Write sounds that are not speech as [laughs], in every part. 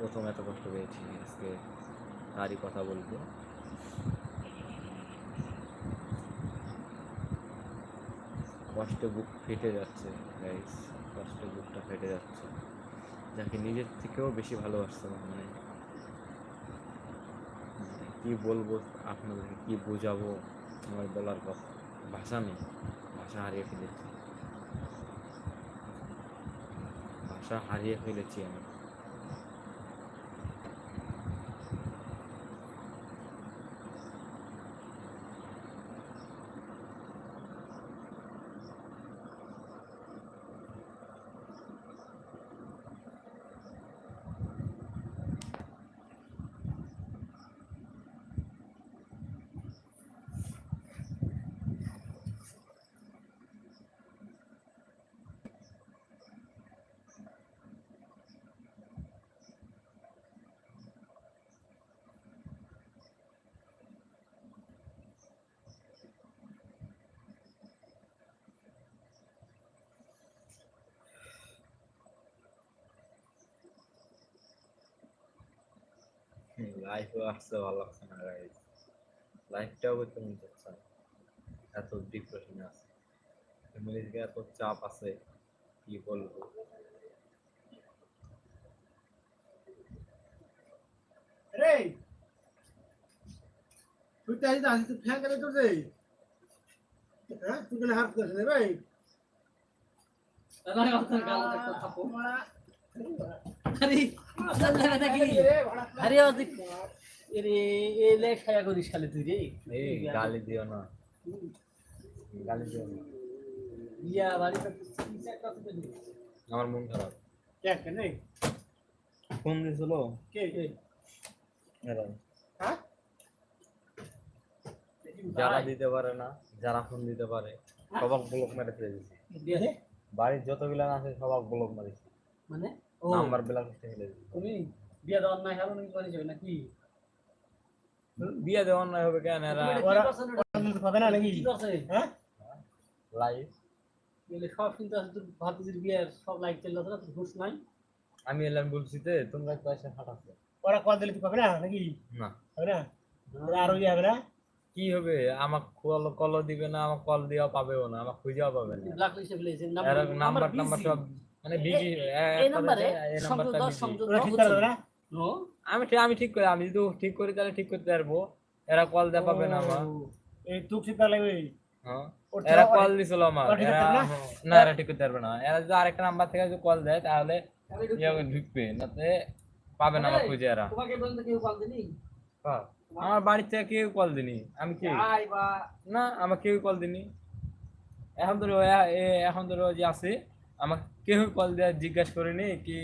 প্রথম এত কষ্ট পেয়েছি আজকে তারই কথা বলব। কষ্টে বুক ফেটে যাচ্ছে গাইস কষ্টে বুকটা ফেটে যাচ্ছে। যাকে নিজের থেকেও বেশি ভালোবাসতে মানে মানে কি বলব, আপনাদেরকে কি বোঝাবো, আমার বলার কথা ভাষা নেই, ভাষা হারিয়ে ফেলেছি। ভাষা হারিয়ে ফেলেছি আমি। লাইফে আসতে ভালো লাগছে না গাইজ লাইফটাও করতে মন চাচ্ছে না। এত ডিপ্রেশনে আছে। ফ্যামিলি থেকে এত চাপ আছে কি বলব? রে তুই তাই না তুই ফ্যান করে তো রে হ্যাঁ? তুই কেন হাত করছিস রে ভাই? দাদা আপনার গাল একটা থাপো মারা আরে আরে এলে খায়া করিস খালি তুই রে। গালি দিও না। গালি দিও না। ইয়া বাড়িতে কিছু একটা থেকে দিই আমার মন খারাপ। কে কে ফোন দিয়েছিল। কে কে? এরা হ্যাঁ যারা দিতে পারে না যারা ফোন দিতে পারে সবাক ব্লক মেরে ফেলে দিছি। বাড়ির যতগুলা আছে সবাক ব্লক মারিছি। মানে? নাম্বার ব্লক দিছি তুমি বিয়া দেওয়ার নাই হারো নাকি করেছ নাকি? বিয়ে দেওয়ার নাই হবে কেন এরা? হবে না নাকি? কি করছে হ্যাঁ? লাইভ এলে সব কিন্তু আছে তোর ভাতিজির বিয়ের সব লাইক চলে না তোর হুশ নাই? আমি এলাম বলছি তে তোমরা পয়সা ফাটাচ্ছে ওরা কল দিলে তুই পাবে না নাকি? না। হবে না? ওরা আরও ইয়ে হবে না? কি হবে? আমাক কল কল দিবে না আমাক কল দিয়েও পাবেও না আমাক খুঁজেও পাবে না। ব্ল্যাক লিস্টে ফেলেছে নাম্বার নাম্বার সব মানে বিজি এই নাম্বারে সংযোগ। সংযোগ না আমি ঠিক আমি ঠিক করি আমি যদি ঠিক করি তাহলে ঠিক করতে পারব। এরা কল দেওয়া পাবে না আমার। এই ঠিক লাগবে। হ্যাঁ এরা কল দিছিল আমার। না? হ্যাঁ, এরা ঠিক করতে পারবে না। এরা যদি আরেকটা নাম্বার থেকে যদি কল দেয় তাহলে ইয়ে ঢুকবে নাতে পাবে না আমার খুঁজে এরা। কেউ কল দিনি হ্যাঁ। আমার বাড়ি থেকে কেউ কল দিনি আমি কি? না আমার কেউ কল দিনি এখন ধরো এখন ধরো যে আছে আমাকে কেউ কল দেওয়া জিজ্ঞাসা করেনি কি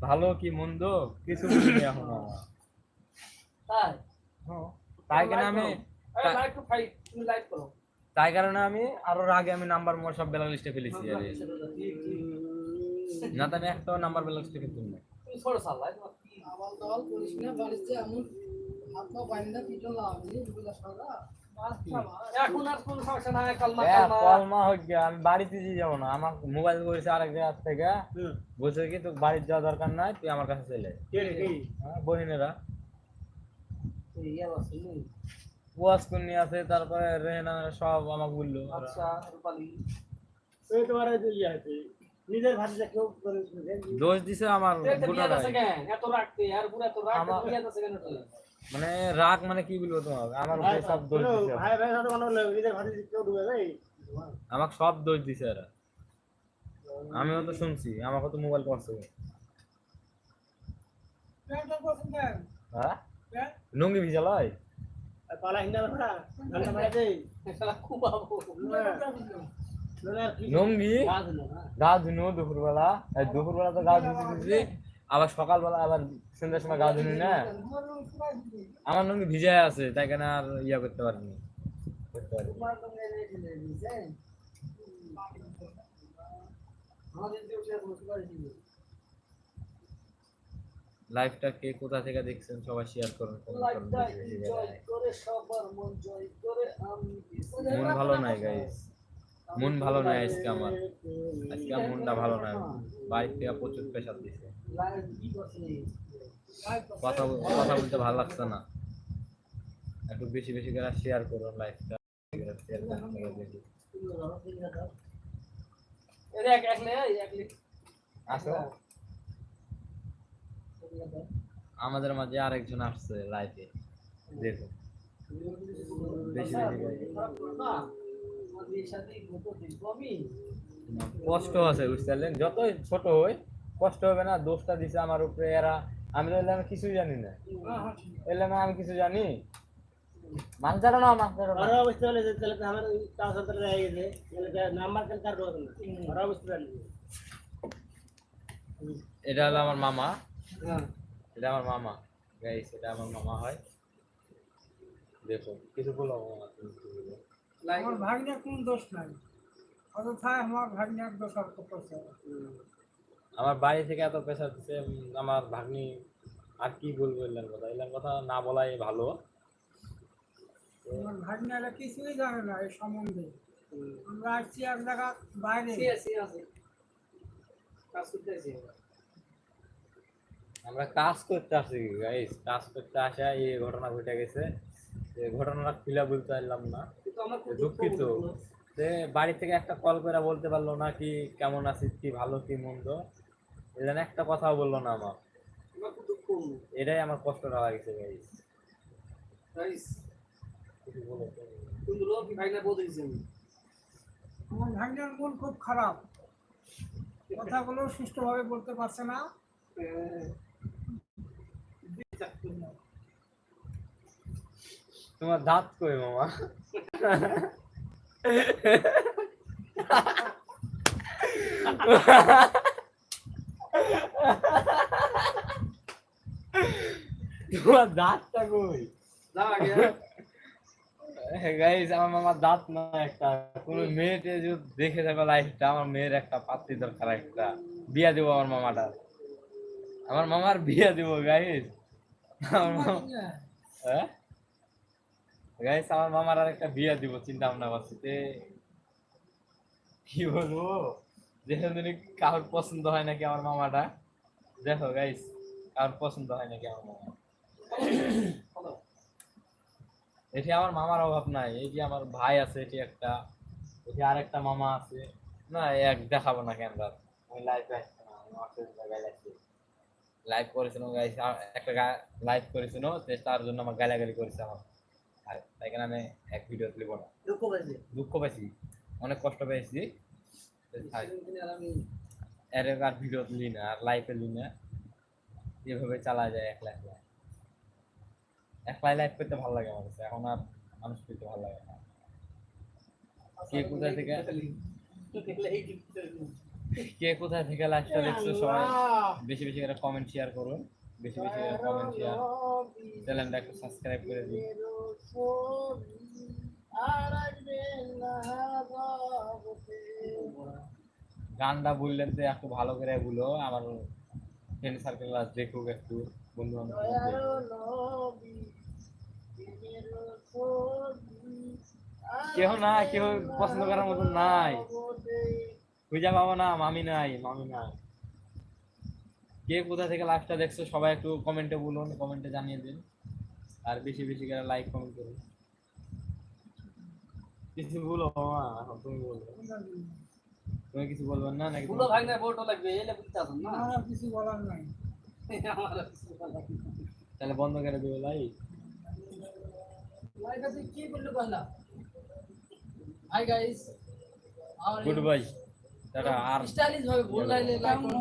ভালো কি মন্দ? কিছু বলিনি [laughs] এখন। তাই? হ্যাঁ। কেন আমি তা- লাইক টু ফাইট তুমি লাইক করো। তাই কারণে আমি আরও আগে আমি নাম্বার মোর সব বেলা লিস্টে ফেলেছি আরে না তো আমি একটাও নাম্বার বেলা লিস্টে ফেলতাম না করিস না বাড়িতে এমন হাত পা বাইন্দা পিটন লাগাবি বুঝলা সারা। এখন আর কোনো সমস্যা নাই কালমা এ, কালমা। কলমা হোক গে, আমি বাড়িতে দিয়ে যাব না আমার মোবাইল করেছে আরেক জায়গা থেকে। বলছে কি তোর বাড়ির যাওয়া দরকার নাই তুই আমার কাছে চলে আয়। কে রে কি? বহিনেরা। আছে নি ওয়াজ নিয়ে আছে তারপরে রেহেনা সব আমাকে বলল। আচ্ছা রূপালী। তোমার ইয়ে আছে নিজের ভাষা কেউ দোষ দিছে আমার এত রাখতে আর পুরো রাখতে কেন মানে রাগ মানে কি বলব তোমাকে? আমার উপরে সব দোষ দিছে। ভাই ভাই সাথে কোনো নিজের ভাষা কেউ ডুবে ভাই? আমাকে সব দোষ দিছে এরা। আমিও তো শুনছি আমাকে তো মোবাইল করছে। হ্যাঁ। প্যান্ট? লুঙ্গি ভিজালাই পালা হিন্দা ভাড়া গালটা মারা দেই শালা খুবাবো লুঙ্গি কাজ না না গা ধুনো দুপুরবেলা। দুপুরবেলা তো গা ধুতে দিছি আবার সকালবেলা আবার সন্ধ্যার সময় গা ধুনি না। আমার লুঙ্গি ভিজায় আছে তাই কেন আর ইয়া করতে পারিনি। লাইভটা কে কোথা থেকে দেখছেন সবাই শেয়ার করুন লাইফটা মন মন ভালো নাই গাইস মন ভালো নাই আজকে আমার। আজকে মনটা ভালো নাই বাড়ির থেকে প্রচুর প্রেশার দিছে। কথা কথা বলতে ভালো লাগছে না। একটু বেশি বেশি করে শেয়ার করো লাইফটা আমাদের মাঝে আরেকজন আসছে লাইফে দেখো। বেশি বেশি কষ্ট আছে বুঝতে পারলেন? যতই ছোট হই কষ্ট হবে না দোষটা দিছে আমার উপরে এরা। আমি তো এলাম কিছুই জানি না। এলাম আমি কিছু জানি? মাছ ধরো না মাছ ধরো ওরা বুঝতে পারলে তাহলে আমার তাও সন্তান রয়ে গেছে। নাম্বার কেন কার রোজ না ওরা বুঝতে পারলে এটা হলো আমার মামা। হ্যাঁ। এটা আমার মামা। গাইস এটা আমার মামা হয়। দেখো কিছু বলো মামা আমার ভাগ্নের কোন দোষ নাই। অযথায় আমার ভাগ্নের দোষ আর করতেছে আমার বাড়ি থেকে এত প্রেশার দিচ্ছে আমার ভাগ্নি আর কি বলব এলার কথা? এলার কথা না বলাই ভালো। আমার ভাগ্নেরা কিছুই জানে না এই সম্বন্ধে। আমরা আসছি এক জায়গা বাইরে। আমরা। কাজ করতে আসছি গাইস কাজ করতে আসা এই ঘটনা ঘটে গেছে। এই ঘটনাটা খুলে বলতে পারলাম না। দুঃখিত। যে বাড়ি থেকে একটা কল করে বলতে পারল না কি কেমন আছিস কি ভালো কি মন্দ? এলেন একটা কথাও বলল না আমার এটাই আমার কষ্টটা লাগছে গাইস কি ভাই আমার ভাগ্নের মন খুব খারাপ। কথাগুলো সুষ্ঠুভাবে বলতে পারছে না। তোমার দাঁত কই মামা? তোমার দাঁতটা কই? গাইস আমার মামার দাঁত না একটা। কোন মেয়েতে যদি দেখে যাবে লাইফটা আমার মেয়ের একটা পাত্রী দরকার একটা। বিয়া দেবো আমার মামাটা। আমার মামার বিয়া দেবো গাইস আমার মামা হ্যাঁ? গাইস আমার মামার আর একটা বিয়া দিব চিন্তা ভাবনা করছি। তে কি বলব? যদি কারোর পছন্দ হয় নাকি আমার মামাটা? দেখো গাইস কারোর পছন্দ হয় নাকি আমার মামা? এটি আমার মামার অভাব নাই এই যে আমার ভাই আছে এটি একটা এটি আরেকটা মামা আছে। না এক দেখাবো না ক্যামেরা আমি যাচ্ছি লাইভ করেছিল গাইস একটা লাইভ করেছিল তার জন্য আমার গালাগালি করেছে আমার। আর তাই কারণে আমি এক ভিডিও তুলিব না দুঃখ পাইছে। দুঃখ পাইছি। অনেক কষ্ট পেয়েছি এর আর ভিডিও তুলি না আর তুলি না। এভাবে চালা যায় একলা একলা। একলাই লাইভ করতে ভালো লাগে আমার কাছে। এখন আর মানুষ করতে ভালো লাগে না। কে কোথায় থেকে কে কোথায় থেকে লাইভটা দেখছ সবাই? বেশি বেশি করে কমেন্ট শেয়ার করুন। বেশি বেশি কমেন্ট শেয়ার চ্যানেলটা একটু সাবস্ক্রাইব করে দিন। গানটা বললেন তো একটু ভালো করে বলো, আমার ফ্রেন্ড সার্কেল দেখুক একটু বন্ধু কেউ না কেউ পছন্দ করার মতন নাই। খুঁজে পাবো না, মামি নাই মামি নাই। কে কোথা থেকে লাইভটা দেখছ সবাই একটু কমেন্টে বলুন কমেন্টে জানিয়ে দিন। আর বেশি বেশি করে লাইক কমেন্ট করুন। কিছু বলো মামা এখন তুমি বলো তুমি কিছু বলবেন না নাকি ফুলো ভাই না ফটো লাগবে এলে বুঝতে আসুন না। আমার কিছু বলার নাই। আমার কিছু বলার নেই। তাহলে বন্ধ করে দেবো লাইভ ভাই কাছে কি বলল বললা hi guys good bye tata আর স্টাইলিশ ভাবে বল লাইলে লাইক করুন